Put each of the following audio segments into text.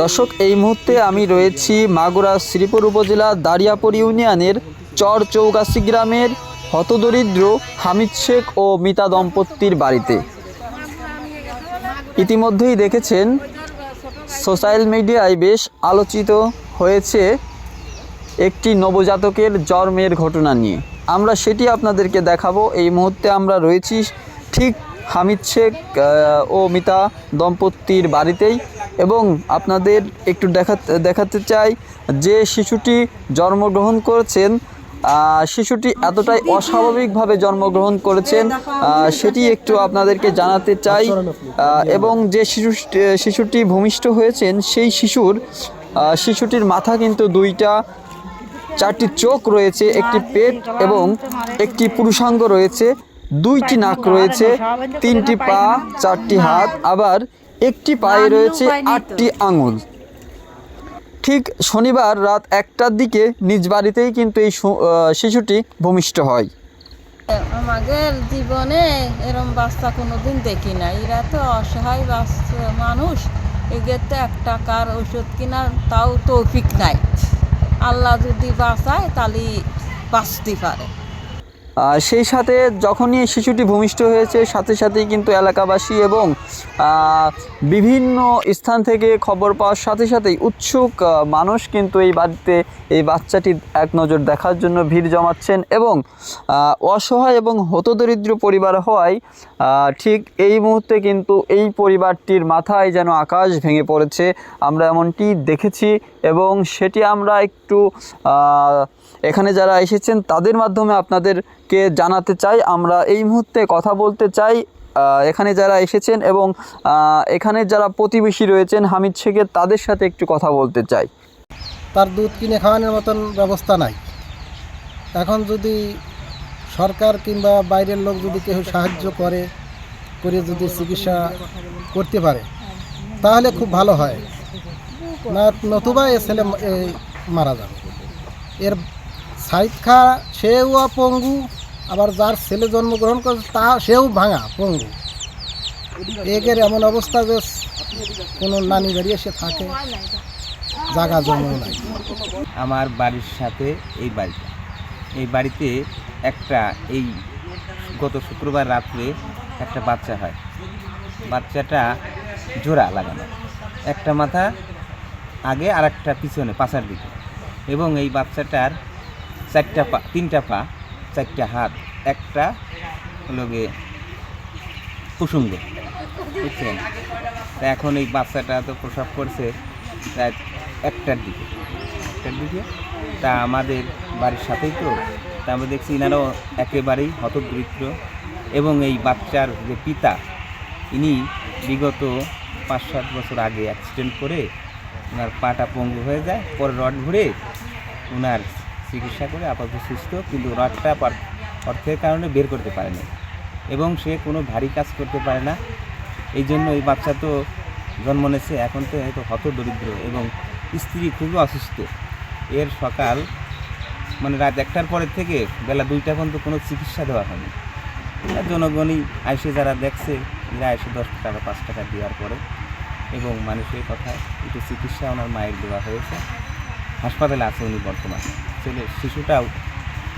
দর্শক, এই মুহূর্তে আমি রয়েছি মাগুরা শ্রীপুর উপজেলা দারিয়াপুর ইউনিয়নের চর চৌগাছি গ্রামের হতদরিদ্র হামিদ শেখ ও মিতা দম্পতির বাড়িতে। ইতিমধ্যেই দেখেছেন, সোশ্যাল মিডিয়ায় বেশ আলোচিত হয়েছে একটি নবজাতকের জন্মের ঘটনা নিয়ে। আমরা সেটি আপনাদেরকে দেখাবো। এই মুহূর্তে আমরা রয়েছি ঠিক হামিদ শেখ ও মিতা দম্পতির বাড়িতেই। এবং আপনাদের একটু দেখাতে দেখাতে চাই যে শিশুটি জন্মগ্রহণ করেছেন শিশুটি এতটাই অস্বাভাবিকভাবে জন্মগ্রহণ করেছেন সেটি একটু আপনাদেরকে জানাতে চাই এবং যে শিশু শিশুটি ভূমিষ্ঠ হয়েছেন সেই শিশুর শিশুটির মাথা কিন্তু দুইটা চারটি চোখ রয়েছে একটি পেট এবং একটি পুরুষাঙ্গ রয়েছে দুইটি নাক রয়েছে তিনটি পা চারটি হাত আবার একটি পায়ে রয়েছে আটটি আঙুল। ঠিক শনিবার রাত একটার দিকে নিজ বাড়িতেই কিন্তু এই শিশুটি ভূমিষ্ঠ হয়। আমাদের জীবনে এরম বাচ্চা কোনোদিন দেখি না। এরা তো অসহায় বাচ্চা মানুষ। এদের তো এক টাকার ওষুধ কেনার তাও তৌফিক নাই। আল্লাহ যদি বাঁচায় তাহলে বাঁচতে পারে। সেই সাথে যখনই শিশুটি ভূমিষ্ঠ হয়েছে, সাথে সাথেই কিন্তু এলাকাবাসী এবং বিভিন্ন স্থান থেকে খবর পাওয়ার সাথে সাথেই উৎসুক মানুষ কিন্তু এই বাড়িতে এই বাচ্চাটি এক নজর দেখার জন্য ভিড় জমাচ্ছেন এবং অসহায় এবং হতদরিদ্র পরিবার হওয়ায় ঠিক এই মুহূর্তে কিন্তু এই পরিবারটির মাথায় যেন আকাশ ভেঙে পড়েছে। আমরা এমনটি দেখেছি এবং সেটি আমরা একটু এখানে যারা এসেছেন তাদের মাধ্যমে আপনাদেরকে জানাতে চাই, আমরা এই মুহূর্তে কথা বলতে চাই এখানে যারা এসেছেন এবং এখানে যারা প্রতিবেশী রয়েছেন, হামিদ শেখের তাদের সাথে একটু কথা বলতে চাই। তার দুধ কিনে খাওয়ানোর মতন ব্যবস্থা নাই। এখন যদি সরকার কিংবা বাইরের লোক যদি কেউ সাহায্য করে করে যদি চিকিৎসা করতে পারে, তাহলে খুব ভালো হয়। না, নতুবা এ ছেলে মারা যাবে। এর সাইদ খা, সেও পঙ্গু আবার যার ছেলে জন্মগ্রহণ করেছে, তা সেও ভাঙা পঙ্গু। একের এমন অবস্থা যে কোনো নানি বাড়ি এসে থাকে, জাগা জন্ম নাই। আমার বাড়ির সাথে এই বাড়িটা। এই বাড়িতে একটা এই গত শুক্রবার রাত্রে একটা বাচ্চা হয়। বাচ্চাটা জোড়া লাগানো। একটা মাথা আগে আর একটা পিছনে, পাশার দিকে। এবং এই বাচ্চাটার চারটা পা, তিনটা পা চারটা হাত, একটা হলো গিয়ে কুসুঙ্গ বুঝছেন? তা এখন এই বাচ্চাটা তো প্রসব করছে রাত একটার দিকে একটার দিকে? তা আমাদের বাড়ির সাথেই তো, তা আমরা দেখছি ইনারাও একেবারেই হতদরিদ্র এবং এই বাচ্চার যে পিতা, ইনি বিগত পাঁচ, সাত বছর আগে অ্যাক্সিডেন্ট করে ওনার পাটা পঙ্গু হয়ে যায়, পরে রড ঘুরে ওনার চিকিৎসা করে আপাতত সুস্থ, কিন্তু পার- অর্থের কারণে বের করতে পারেনি। এবং সে কোনো ভারী কাজ করতে পারে না। এই জন্য এই বাচ্চা তো জন্ম নিয়েছে, এখন তো হয়তো হত দরিদ্র এবং স্ত্রী খুবই অসুস্থ। এর সকাল মানে রাত একটার পরের থেকে বেলা দুইটা পর্যন্ত কোনো চিকিৎসা দেওয়া হয়নি। জনগণই আইসে যারা দেখছে, এরা এসে দশ টাকা, পাঁচ টাকা দেওয়ার পরে। এবং মানুষের কথা একটু চিকিৎসা ওনার মায়ের দেওয়া হয়েছে। হাসপাতালে আছে উনি বর্তমানে। ছেলে শিশুটাও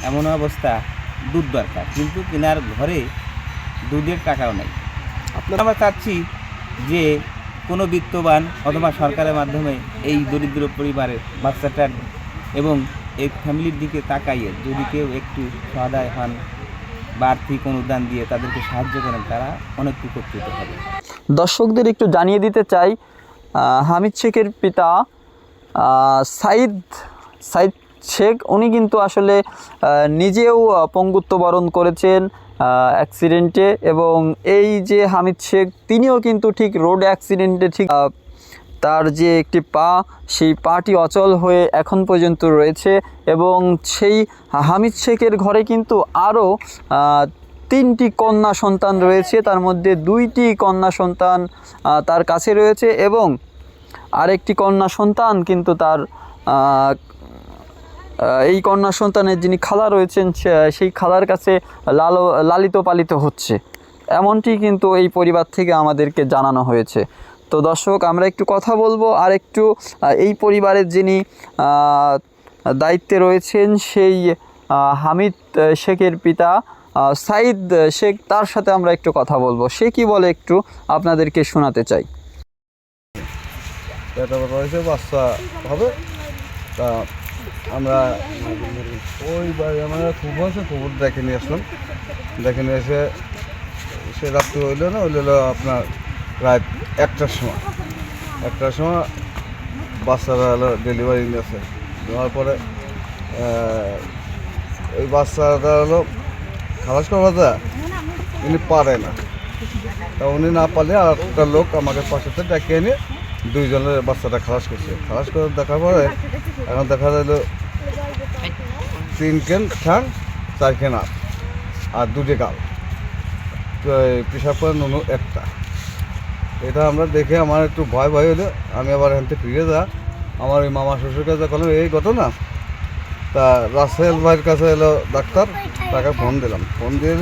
এমন অবস্থা দুধ দরকার। কিন্তু কেনার ঘরে দুধের টাকাও নেই। আমরা চাচ্ছি যে কোনো বিত্তবান অথবা সরকারের মাধ্যমে এই দরিদ্র পরিবারের বাচ্চাটার এবং এই ফ্যামিলির দিকে তাকাইয়ে যদি কেউ একটু সহায় হন বা আর্থিক অনুদান দিয়ে তাদেরকে সাহায্য করেন তারা অনেক উপকৃত হবে। দর্শকদের একটু জানিয়ে দিতে চাই হামিদ শেখের পিতা সাইদ সাইদ শেখ, উনি কিন্তু আসলে নিজেও পঙ্গুত্ব বরণ করেছেন অ্যাক্সিডেন্টে এবং এই যে হামিদ শেখ, তিনিও কিন্তু ঠিক রোড অ্যাক্সিডেন্টে ঠিক তার যে একটি পা, সেই পাটি অচল হয়ে এখন পর্যন্ত রয়েছে এবং সেই হামিদ শেখের ঘরে কিন্তু আরও তিনটি কন্যা সন্তান রয়েছে, তার মধ্যে দুইটি কন্যা সন্তান তার কাছে রয়েছে এবং আরেকটি কন্যা সন্তান, কিন্তু তার এই কন্যা সন্তানের যিনি খালা রয়েছেন সেই খালার কাছে লাল, লালিত পালিত হচ্ছে। এমনটি কিন্তু এই পরিবার থেকে আমাদেরকে জানানো হয়েছে। তো দর্শক, আমরা একটু কথা বলব, আর একটু এই পরিবারের যিনি দায়িত্বে রয়েছেন, সেই হামিদ শেখের পিতা সাইদ শেখ, তার সাথে আমরা একটু কথা বলব। সে কি বলে একটু আপনাদেরকে শোনাতে চাই। পেটে ব্যথা হয়েছে বাচ্চা হবে। তা আমরা ওই বাড়ি আমার কুকুর আছে, কুকুর দেখে নিয়ে আসলাম। দেখে নিয়ে এসে সে রাত্রি হইল না, হইল আপনার রাত একটার সময়। একটার সময় বাচ্চারা হলো ডেলিভারি নিয়েছে নেওয়ার পরে ওই বাচ্চাটা হলো খালাস করবা যা উনি পারে না। তা উনি না পারলে আর একটা লোক আমাকে পাশেতে ডেকে এনে দুইজনের বাচ্চাটা খালাস করছে। খালাস করে দেখার পরে এখন দেখা গেল তিন কেন ঠ্যাং চার কেন আর দুটি গাল। পেশাব করে নুনু একটা। এটা আমরা দেখে আমার একটু ভয় ভয় হলো আমি আবার এখান থেকে ফিরে যা। আমার ওই মামা শ্বশুর কাছে বললাম এই ঘটনা? তা রাসেল ভাইয়ের কাছে এলো ডাক্তার। তাকে ফোন দিলাম। ফোন দিয়ে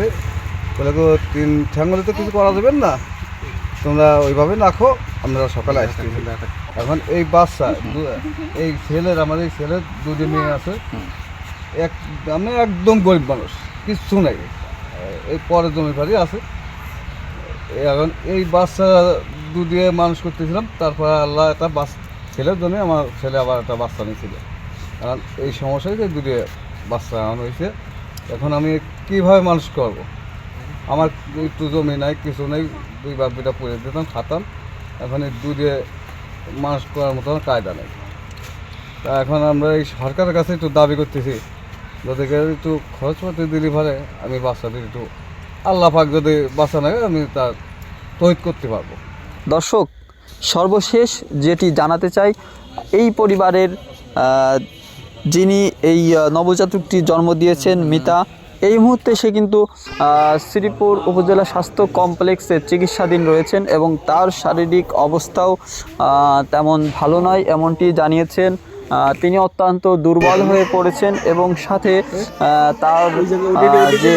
বলে তিন ঠ্যাঙ্গলে তো কিছু করা যাবেন না? তোমরা ওইভাবে রাখো। আমরা সকালে আসছি এখন এই বাচ্চা এই ছেলের আমার এই ছেলের দুটি মেয়ে আছে। এক, আমি একদম গরিব মানুষ, কিচ্ছু নেই। এই পরে জমি বাড়ি আছে। এখন এই বাচ্চা দুদিয়ে মানুষ করতেছিলাম, তারপর আল্লাহ একটা বাস ছেলের জন্য আমার ছেলে আবার একটা বাচ্চা নিয়েছিল। কারণ এই সমস্যায় যে দুটি বাচ্চা আমার হয়েছে, এখন আমি কীভাবে মানুষ করব? আমার একটু জমি নাই, কিছু নেই, দুই বাপ দুটা পড়ে দিতাম, খাতাম। এখন দুধে মানুষ করার মতো কায়দা নেই। তা এখন আমরা এই সরকারের কাছে একটু দাবি করতেছি কেউ একটু খরচপাতি দিলি পারে, আমি বাচ্চাদের একটু আল্লাহ পাক যদি বাচ্চা নেয় আমি তার তৈরি করতে পারব। দর্শক, সর্বশেষ যেটি জানাতে চাই, এই পরিবারের যিনি এই নবজাতকটি জন্ম দিয়েছেন মিতা এই মুহূর্তে সে কিন্তু শ্রীপুর উপজেলা স্বাস্থ্য কমপ্লেক্সে চিকিৎসাধীন রয়েছেন এবং তার শারীরিক অবস্থাও তেমন ভালো নয় এমনটি জানিয়েছেন। তিনি অত্যন্ত দুর্বল হয়ে পড়েছেন এবং সাথে তার যে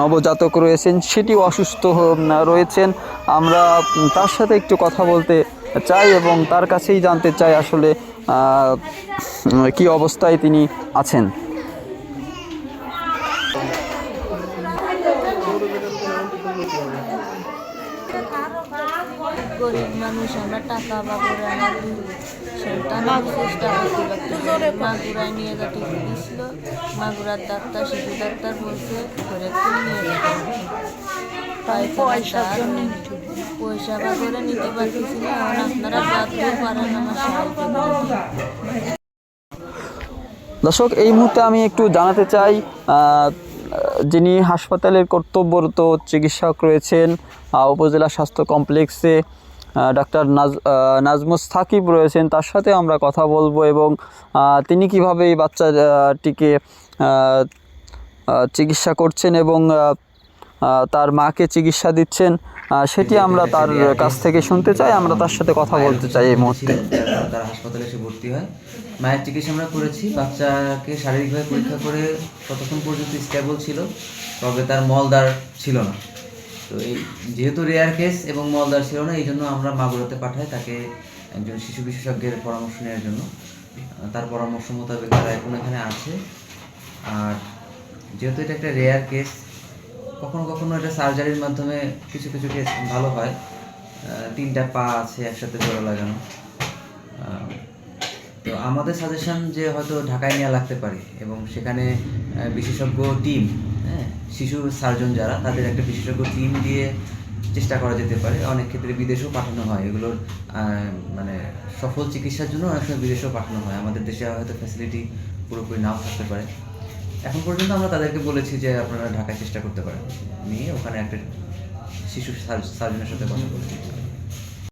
নবজাতক রয়েছেন সেটিও অসুস্থ রয়েছেন। আমরা তার সাথে একটু কথা বলতে চাই এবং তার কাছেই জানতে চাই আসলে কি অবস্থায় তিনি আছেন। গরিব মানুষ আমরা টাকা বা করে আমার সন্তান চেষ্টা করতে মাগুরায় নিয়ে যেতে গেছিল মাগুরার ডাক্তার শিশু ডাক্তার বলছে ঘরে নিয়ে যেতে হবে। পয়সার জন্য পয়সা বা করে নিতে পারতেছি না। এখন আপনারা যাতেও পারেন আমার সাহায্য। দর্শক এই মুহূর্তে আমি একটু জানাতে চাই আহ, যিনি হাসপাতালের কর্তব্যরত চিকিৎসক রয়েছেন উপজেলা স্বাস্থ্য কমপ্লেক্সে ডাক্তার নাজ নাজমুস সাকিব রয়েছেন, তার সাথে আমরা কথা বলব এবং তিনি কীভাবে এই বাচ্চাটিকে চিকিৎসা করছেন এবং তার মাকে চিকিৎসা দিচ্ছেন সেটি আমরা তার কাছ থেকে শুনতে চাই, আমরা তার সাথে কথা বলতে চাই এই মুহূর্তে। তারা হাসপাতালে এসে ভর্তি হয়। মায়ের চিকিৎসা আমরা করেছি। বাচ্চাকে শারীরিকভাবে পরীক্ষা করে ততক্ষণ পর্যন্ত স্টেবল ছিল, তবে তার মলদার ছিল না। তো এই যেহেতু রেয়ার কেস এবং মলদার ছিল না এই জন্য আমরা মাগুরাতে পাঠাই তাকে একজন শিশু বিশেষজ্ঞের পরামর্শ নেওয়ার জন্য। তার পরামর্শ মোতাবেক তারা এখন এখানে আছে। আর যেহেতু এটা একটা রেয়ার কেস কখনো কখনো এটা সার্জারির মাধ্যমে কিছু কিছু কেস ভালো হয়। তিনটা পা আছে একসাথে জোড়া লাগানো। তো আমাদের সাজেশন যে হয়তো ঢাকায় নেওয়া লাগতে পারে এবং সেখানে বিশেষজ্ঞ টিম হ্যাঁ শিশু সার্জন যারা, তাদের একটা বিশেষজ্ঞ টিম দিয়ে চেষ্টা করা যেতে পারে। অনেক ক্ষেত্রে বিদেশেও পাঠানো হয়। এগুলোর মানে সফল চিকিৎসার জন্য অনেক সময় বিদেশেও পাঠানো হয়। আমাদের দেশে হয়তো ফ্যাসিলিটি পুরোপুরি নাও থাকতে পারে। এখন পর্যন্ত আমরা তাদেরকে বলেছি যে আপনারা ঢাকায় চেষ্টা করতে পারেন। নিয়ে ওখানে একটা শিশু সার্জনের সাথে কথা বলেছি।